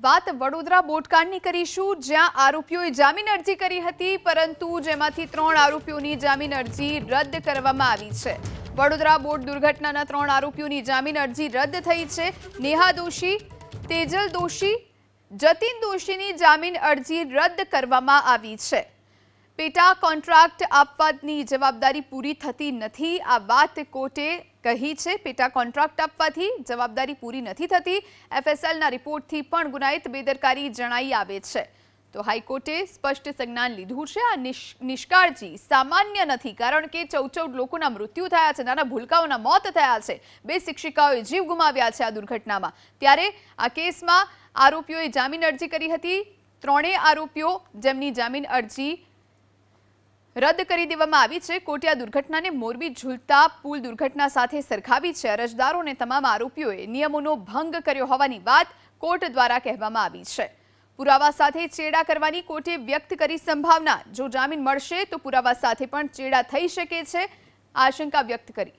વાત વડોદરા બોટકાંડની કરીશું, જ્યાં આરોપીઓએ જામીન અરજી કરી હતી, પરંતુ જેમાંથી ત્રણ આરોપીઓની જામીન અરજી રદ કરવામાં આવી છે. વડોદરા બોટ દુર્ઘટનાના ત્રણ આરોપીઓની જામીન અરજી રદ થઈ છે. નેહા દોશી, તેજલ દોશી, જતીન દોશીની જામીન અરજી રદ કરવામાં આવી છે. પેટા કોન્ટ્રાક્ટ આપવાની જવાબદારી પૂરી થતી નથી. આ વાત કોર્ટે કહી છે. પેટા કોન્ટ્રાક્ટ આપવાથી જવાબદારી પૂરી નથી થતી. એફએસએલના રિપોર્ટથી પણ ગુનાહિત બેદરકારી જણાઈ આવે છે. તો હાઈકોર્ટે સ્પષ્ટ સંજ્ઞાન લીધું છે. આ નિષ்- નિષ્કાળજી સામાન્ય નથી કારણ કે ચૌદ ચૌદ લોકોના મૃત્યુ થયા છે. નાના ભૂલકાઓના મોત થયા છે. બે શિક્ષિકાઓએ જીવ ગુમાવ્યા છે આ દુર્ઘટનામાં. ત્યારે આ કેસમાં આરોપીઓએ જામીન અરજી કરી હતી. ત્રણેય આરોપીઓ જેમની જામીન અરજી રદ કરી દેવામાં આવી છે. કોટિયા દુર્ઘટનાને મોરબી ઝૂલતા પુલ દુર્ઘટના સાથે સરખાવી છે. અરજદારો અને તમામ આરોપીઓએ નિયમોનો ભંગ કર્યો હોવાની વાત કોર્ટ દ્વારા કહેવામાં આવી છે. પુરાવા સાથે ચેડા કરવાની કોર્ટે વ્યક્ત કરી સંભાવના. જો જામીન મળશે તો પુરાવા સાથે પણ ચેડા થઈ શકે છે. આશંકા વ્યક્ત કરી.